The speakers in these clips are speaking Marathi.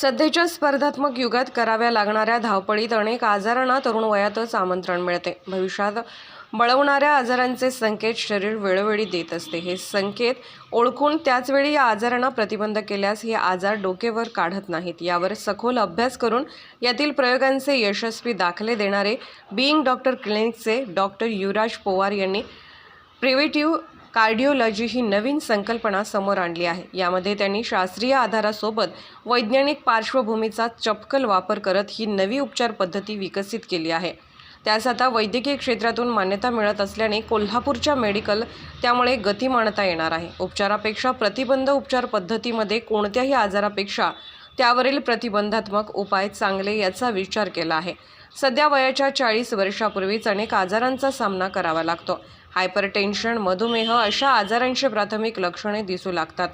सध्याच्या स्पर्धात्मक युगात कराव्या लागणाऱ्या धावपळीत अनेक आजारांना तरुण वयातच आमंत्रण मिळते. भविष्यात बळवणाऱ्या आजारांचे संकेत शरीर वेळोवेळी देत असते. हे संकेत ओळखून त्याचवेळी या आजारांना प्रतिबंध केल्यास हे आजार डोकेवर काढत नाहीत. यावर सखोल अभ्यास करून यातील प्रयोगांचे यशस्वी दाखले देणारे बिईंग डॉक्टर क्लिनिकचे डॉक्टर युवराज पोवार यांनी प्रिव्हेटिव्ह कार्डिओलॉजी ही नवीन संकल्पना समोर आणली आहे. यामध्ये त्यांनी शास्त्रीय आधारासोबत वैज्ञानिक पार्श्वभूमीचा चपकल वापर करत ही नवी उपचार पद्धती विकसित केली आहे. त्यास आता वैद्यकीय क्षेत्रातून मान्यता मिळत असल्याने कोल्हापूरच्या मेडिकल त्यामुळे गती मानता येणार आहे. उपचारापेक्षा प्रतिबंध उपचार पद्धतीमध्ये कोणत्याही आजारापेक्षा त्यावरील प्रतिबंधात्मक उपाय चांगले याचा विचार केला आहे. सध्या वयाच्या चाळीस वर्षापूर्वीच अनेक आजारांचा सामना करावा लागतो. हायपरटेन्शन मधुमेह अशा आजारांची प्राथमिक लक्षणे दिसू लागतात.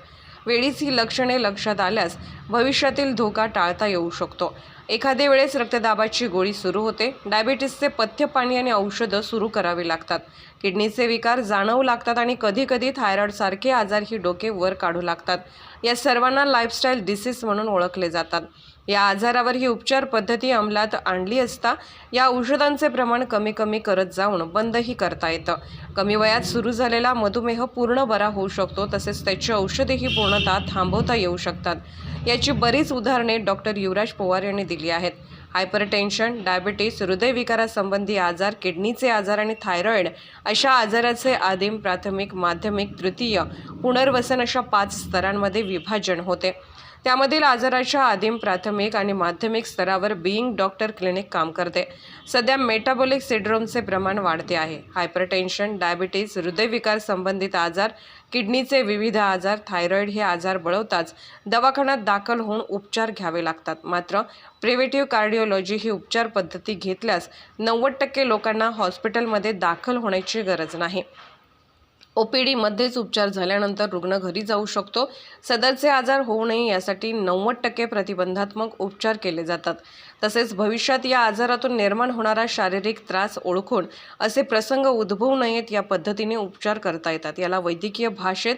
वेळीच ही लक्षणे लक्षात आल्यास भविष्यातील धोका टाळता येऊ शकतो. एखाद्या वेळेस रक्तदाबाची गोळी सुरू होते. डायबिटीसचे पथ्य पाणी आणि औषधं सुरू करावी लागतात. किडनीचे विकार जाणवू लागतात आणि कधीकधी थायरॉईडसारखे आजार ही डोके वर काढू लागतात. या सर्वांना लाईफस्टाईल डिसीज म्हणून ओळखले जातात. या आजारावर ही उपचार पद्धती अंमलात आणली असता या औषधांचे प्रमाण कमी कमी करत जाऊन बंदही करता येतं. कमी वयात सुरू झालेला मधुमेह पूर्ण बरा होऊ शकतो तसेच त्याची औषधेही पूर्णतः थांबवता येऊ शकतात. याची बरीच उदाहरणे डॉक्टर युवराज पवार यांनी दिली आहेत. हायपरटेन्शन डायबिटीस हृदयविकारासंबंधी आजार किडनीचे आजार आणि थायरॉईड अशा आजाराचे आदिम प्राथमिक माध्यमिक तृतीय पुनर्वसन अशा पाच स्तरांमध्ये विभाजन होते. त्यामधील आजाराच्या आदिम प्राथमिक आणि माध्यमिक स्तरावर बिईंग डॉक्टर क्लिनिक काम करते. सध्या मेटाबॉलिक सिड्रोमचे प्रमाण वाढते आहे. हायपरटेन्शन डायबिटीज हृदयविकार संबंधित आजार किडनीचे विविध आजार थायरॉईड हे आजार बळवताच दवाखान्यात दाखल होऊन उपचार घ्यावे लागतात. मात्र प्रिव्हेटिव्ह कार्डिओलॉजी ही उपचार पद्धती घेतल्यास नव्वद टक्के लोकांना हॉस्पिटलमध्ये दाखल होण्याची गरज नाही. ओ पी डीमध्येच उपचार झाल्यानंतर रुग्ण घरी जाऊ शकतो. सदरचे आजार होऊ नये यासाठी नव्वद टक्के प्रतिबंधात्मक उपचार केले जातात. तसेच भविष्यात या आजारातून निर्माण होणारा शारीरिक त्रास ओळखून असे प्रसंग उद्भवू नयेत या पद्धतीने उपचार करता येतात. याला वैद्यकीय भाषेत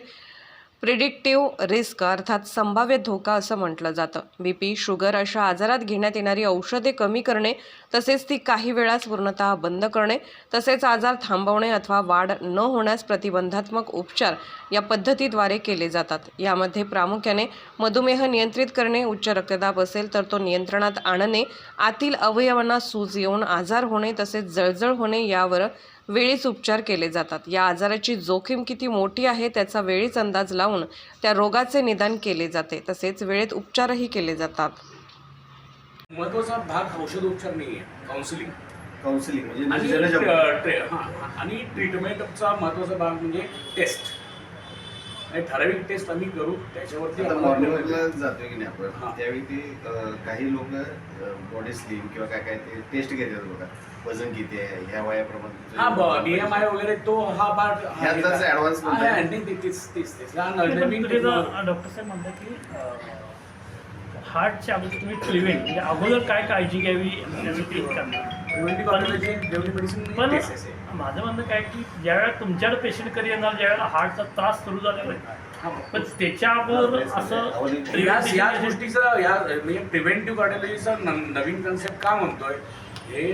प्रिडिक्टिव्ह रिस्क अर्थात संभाव्य धोका असं म्हटलं जातं. बी पी शुगर अशा आजारात घेण्यात येणारी औषधे कमी करणे तसेच ती काही वेळास पूर्णतः बंद करणे तसेच आजार थांबवणे अथवा वाढ न होण्यास प्रतिबंधात्मक उपचार या पद्धतीद्वारे केले जातात. यामध्ये प्रामुख्याने मधुमेह नियंत्रित करणे उच्च रक्तदाब असेल तर तो नियंत्रणात आणणे आतील अवयवांना सूज येऊन आजार होणे तसेच जळजळ होणे यावर वेळीच उपचार केले जातात. या आजाराची जोखीम किती मोठी आहे त्याचा वेळीच अंदाज लावून त्या रोगाचे निदान केले जाते. तसेच वेळेत उपचारही केले जातात. महत्त्वाचा भाग औषधोपचार नाही आहे काउन्सिलिंग काउन्सिलिंग म्हणजे. आणि ट्रीटमेंटचा महत्त्वाचा भाग म्हणजे टेस्ट आणि ठराविक टेस्ट आम्ही करू त्याच्यावरती जातोय की नाही हा. आपण त्यावेळी ते काही लोक बॉडी स्लिम किंवा काय काय ते टेस्ट घेतात बघा. वजन किती आहे ह्या वयाप्रमाणे हा ब बीएमआय वगैरे तो हा पार्ट ह्याचाच advance म्हणता येईल. तेच तेच तेच. डॉक्टर साहेब म्हणतात की हार्टच्या अगोदर तुम्ही प्रिव्हेंट म्हणजे अगोदर काय काळजी घ्यावी करणार. प्रिव्हेंटिव्ह डेव्हलप मेडिसिन पण माझं म्हणणं काय की ज्यावेळेला तुमच्याकडे पेशंट कधी येणार ज्यावेळेला हार्टचा त्रास सुरू झालेला आहे पण त्याच्या अगोदर असं या या गोष्टीचं या म्हणजे प्रिव्हेंटिव्ह कार्डिओलॉजीचा नवीन कन्सेप्ट का म्हणतोय? हे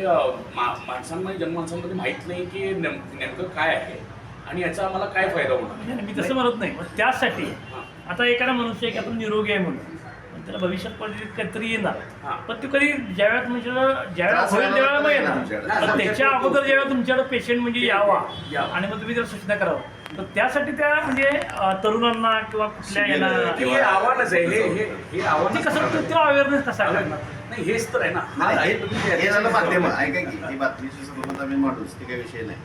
माणसांमध्ये जनमानसांमध्ये माहीत नाही की नेम- नेमकं काय आहे आणि याचा आम्हाला काय फायदा होणार? नाही, मी तसं म्हणत नाही. त्यासाठी आता एखादा मनुष्य की आपण निरोगी आहे म्हणून. त्याला भविष्यात परिस्थितीत काहीतरी येणार. हां. पण ते कधी ज्यावेळेस म्हणजे ज्यावेळेला होईल त्यावेळेला मग येणार. पण त्याच्या अगोदर जेव्हा तुमच्याकडे पेशंट म्हणजे यावा. आणि मग तुम्ही त्याला सूचना करावं. तर त्यासाठी त्या म्हणजे तरुणांना किंवा कुठल्या याला हे आव्हानच आहे हे हे हे आव्हान कसं तो- अवेअरनेस कसा करणार? नाही हेच तर आहे ना. हा झालं माध्यम. ऐका की ही बातमीची आम्ही ते काही विषय नाही.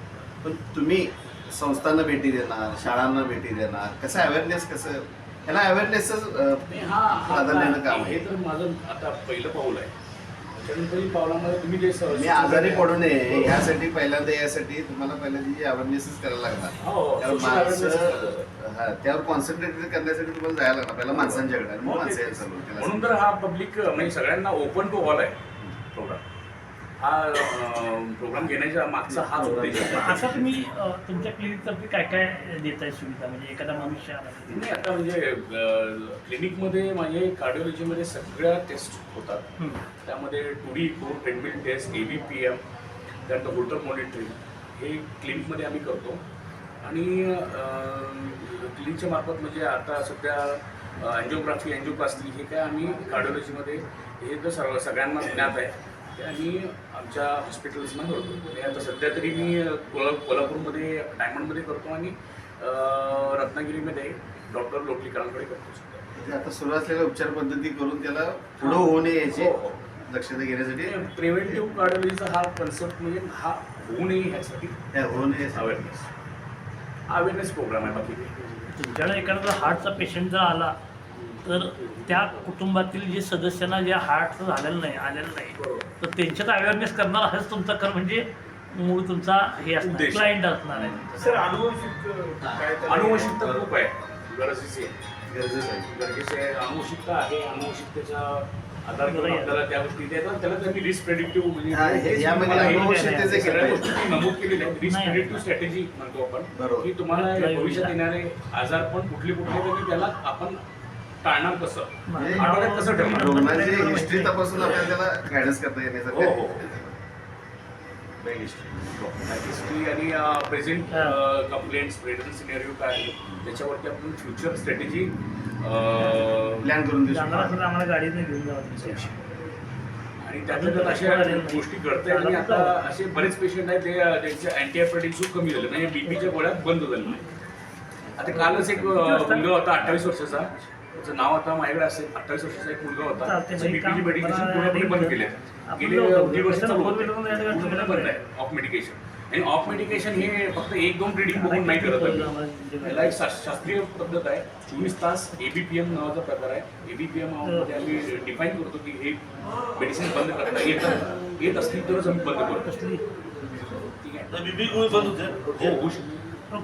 पण तुम्ही संस्थांना भेटी देणार शाळांना भेटी देणार कसं अवेअरनेस कसं ह्याला अवेअरनेसच नाही, हा हा प्राधान्य देणं काम हे आहे तर माझं आता पहिलं पाऊल आहे. त्याच्यानंतर ही पावलामध्ये तुम्ही जे मी आजारी पडू नये यासाठी पहिल्यांदा यासाठी तुम्हाला पहिल्यांदा अवेअरनेसच करायला लागणार. हो, त्यावर माणसं हा त्यावर कॉन्सन्ट्रेट करण्यासाठी तुम्हाला जायला लागणार पहिला माणसांच्याकडे मग हो, माणसं. म्हणून तर हा पब्लिक म्हणजे सगळ्यांना ओपन टू ऑल आहे. प्रोग्राम हा प्रोग्राम घेण्याच्या मागचा हाच उद्देश आहे. आता तुम्ही तुमच्या क्लिनिकतर्फे काय काय देताय सुविधा? म्हणजे एखादा मनुष्य? नाही आता म्हणजे क्लिनिकमध्ये माझे कार्डिओलॉजीमध्ये सगळ्या टेस्ट होतात. हं. त्यामध्ये two D echo treadmill test A B P M त्यानंतर होल्टर मॉनिटरिंग हे क्लिनिकमध्ये आम्ही करतो. आणि क्लिनिकच्या मार्फत म्हणजे आता सध्या अँजिओग्राफी अँजिओप्लास्टी हे काय आम्ही कार्डिओलॉजीमध्ये हे तर सर्व सगळ्यांना ज्ञात आहे. ते आम्ही आमच्या हॉस्पिटल्सना करतो आणि आता सध्या तरी मी कोल्हा कोल्हापूरमध्ये डायमंडमध्ये करतो आणि रत्नागिरीमध्ये डॉक्टर लोटलीकरांकडे करतो सध्या. म्हणजे आता सुरू असलेल्या उपचार पद्धती करून त्याला पुढे होऊ नये याची हो, हो. दक्षता घेण्यासाठी? प्रिव्हेंटिव्ह कार्डिओलॉजीचा हा कन्सेप्ट म्हणजे हा होऊ नये ह्यासाठी त्या होऊ नये अवेअरनेस अवेअरनेस प्रोग्राम आहे बाकी. तुमच्याकडे एखादा हार्टचा पेशंट जर आला तर त्या कुटुंबातील जे सदस्यांना जे हार्टचं झालेलं नाही आलेलं नाही तर त्यांच्यात अवेअरनेस करणार हाच तुमचा कर म्हणजे मूळ तुमचा हे असणार उद्देश. क्लायंट असणार आहे सर अनुवंशिक अनुवंशिकता खूप आहे गरजेची आहे गरजेचं आहे गरजेचे आहे अनुवंशिकता आहे अनुवंशिकतेचा आधार घेऊन बरोबर. आपल्याला त्या गोष्टी देतात त्याला त्यांनी रिस्क प्रेडिक्टिव्ह म्हणजे हा, हे- यामध्ये तुम्हाला हे- अनुवंशिकतेचे सगळ्या घेतले. गोष्टी मी नमूद केलेल्या आहेत रिस्क नाही. प्रेडिक्टिव्ह स्ट्रॅटेजी म्हणतो आपण बरोबर. की तुम्हाला भविष्यात. येणारे आजार पण कुठले कुठले तरी त्याला आपण टाळणार कसं? आठवड्यात कसं ठेवणार? हिस्ट्री तपासून आपल्याला त्याला गायडन्स करता हो, हो. हिस्ट्री हिस्ट्री आणि प्रेझेंट हा. कंप्लेंट्स प्रेझेंट सिनेरिओ काय आहे? त्याच्यावरती आपण फ्युचर स्ट्रॅटेजी प्लॅन करून देऊ. आम्हाला गाडीने घेऊन जावं आणि त्यातल्या त्यात अशा गोष्टी घडत आहेत आणि आता असे बरेच पेशंट आहेत ते त्यांचे अँटीबायोटिक खूप कमी झाले. म्हणजे बीपीच्या गोळ्या बंद झाल्या आता कालच एक मुलगा होता अठ्ठावीस वर्षाचा. त्याचं नाव आता माझ्याकडे असेल. अठ्ठावीस वर्षाचा एक मुलगा होता. त्याचे बीपीची मेडिकेशन पूर्णपणे बंद केले गेले. दीड वर्ष चालू होते. पूर्णपणे बंद आहे. ऑफ मेडिकेशन आणि ऑफ मेडिकेशन हे फक्त एक दोन रिडिंग बघून नाही करत आम्ही. याला एक शा- शास्त्रीय पद्धत आहे. चोवीस तास एबीपीएम नावाचा प्रकार आहे. एबीपीएममध्ये आम्ही डिफाईन करतो की हे मेडिसिन बंद करता येत येत असली तरच आम्ही बंद करतो. ठीक आहे? बंद होते हो होऊ शकतो.